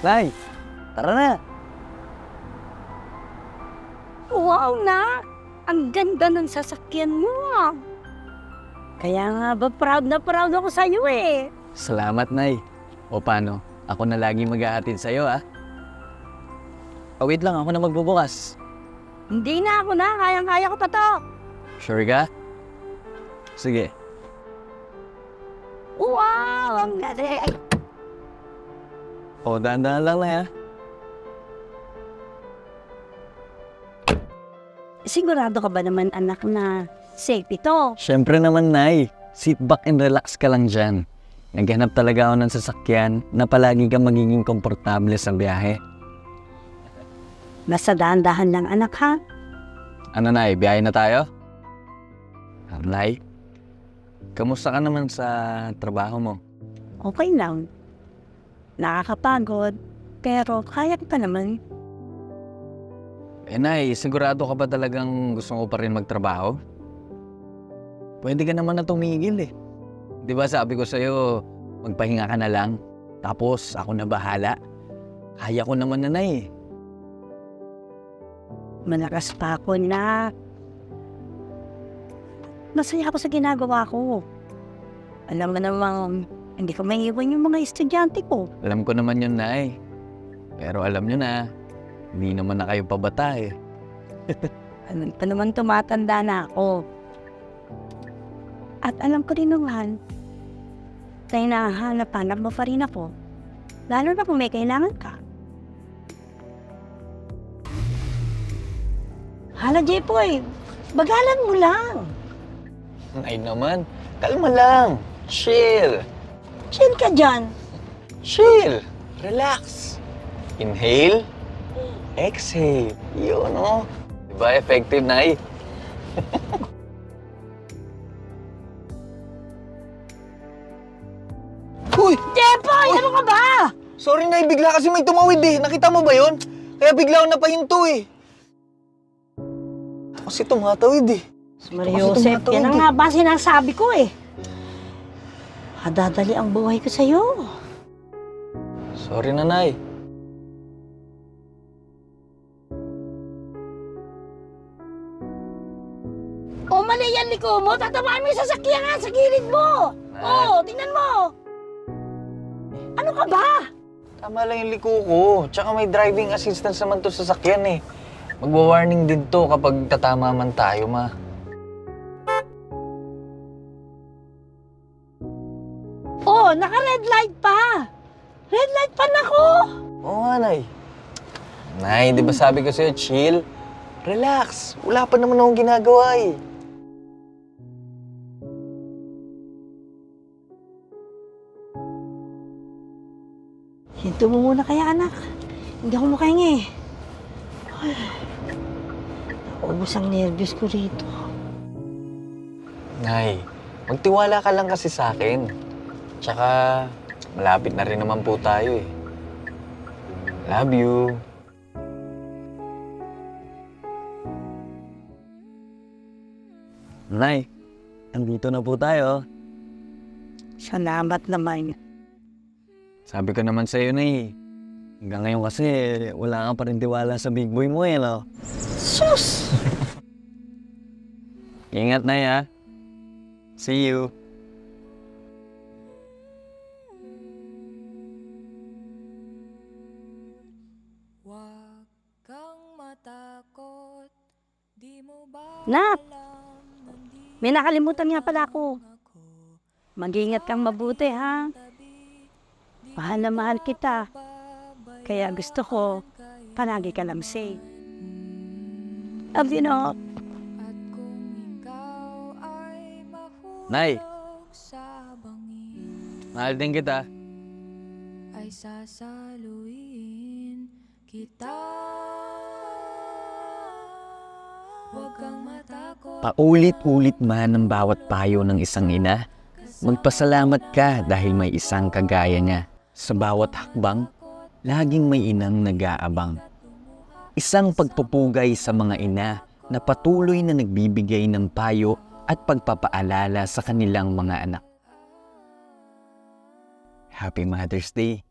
Nay, tara na. Wow na! Ang ganda ng sasakyan mo. ah. Kaya nga ba proud na proud ako sa'yo eh. Salamat, Nay. O paano? Ako na lagi mag-aatid sa'yo, ah. Oh, wait lang. Ako na magbubukas. Hindi na ako na, kayang-kaya ko pa to. Sure ka? Sige. Wow! Ang galing! O, dahan-dahan lang, Nay, ah. sigurado ka ba naman anak na safe ito? Siyempre naman, Nay. Sit back and relax ka lang dyan. Naghanap talaga ako ng sasakyan na palagi kang magiging komportable sa biyahe. Basta dahan-dahan lang anak ha. Ano, Nay? Biyahe na tayo? Ah, Nay, kamusta ka naman sa trabaho mo? Okay lang. Nakakapagod, pero kaya pa naman. Eh, Nay, sigurado ka ba talagang gusto ko pa rin magtrabaho? Pwede ka naman na tumigil eh. Di ba sabi ko sa'yo, magpahinga ka na lang. Tapos ako na bahala. Kaya ko naman na, Nay. Malakas pa ako na. Masaya ako sa ginagawa ko. Alam mo namang, hindi ko maiiwan yung mga estudyante ko. Alam ko naman yun, Nay. Pero alam nyo na, hindi naman na kayo pabata eh. Ano pa naman tumatanda na ako. At alam ko rin naman, na hinahanap-hanap mo pa rin ako. Lalo na kung may kailangan ka. Hala, Jepoy, bagalan mo lang. Nay naman, kalma lang. Chill. Chill ka dyan. Chill. Relax. Inhale. Exhale. Yun, oh. Diba effective, Nay? Uy! Jepoy, ano ka ba? Sorry, Nay. Bigla kasi may tumawid eh. Nakita mo ba yon? Kaya bigla ako napahinto eh. Kasi tumatawid eh. Kasi Joseph, yan ang eh. nga ba sinasabi ko eh. Hadadali ang buhay ko sa'yo. Sorry, Nanay. O mali yan, liko mo. Tatamaan mo yung sasakyan nga sa gilid mo. Oo, tingnan mo. Ano ka ba? Tama lang yung liko ko. Tsaka may driving assistance naman to sa sasakyan eh. Magwa-warning din to kapag tatama man tayo, ma. Oh, naka-red light pa. Red light pa na ko. Oo nga, Nay. Nay, di ba sabi ko sa'yo, chill? Relax. Wala pa naman akong ginagawa eh. Hinto mo muna kaya, anak. Hindi ako makahinga eh. Ay, Ubus ang nervyos ko rito. Nay, magtiwala ka lang kasi sa akin. Tsaka, malapit na rin naman po tayo eh. Love you. Nay, andito na po tayo. Salamat naman. Sabi ko naman sa'yo na eh. Hanggang ngayon kasi, wala ka pa rin tiwala sa big boy mo eh, no? Sus! Ingat na ya. See you. Nandito may nakalimutan nga pala ako. Mag-ingat kang mabuti, ha? Mahal na mahal kita. Kaya gusto ko, palagi ka lang safe. Love you, no? At kung ikaw ay mahulog Nay. Mahal din kita. Ay sasaluin kita Paulit-ulit man ang bawat payo ng isang ina, magpasalamat ka dahil may isang kagaya niya. Sa bawat hakbang, laging may inang nag-aabang. Isang pagpupugay sa mga ina na patuloy na nagbibigay ng payo at pagpapaalala sa kanilang mga anak. Happy Mother's Day!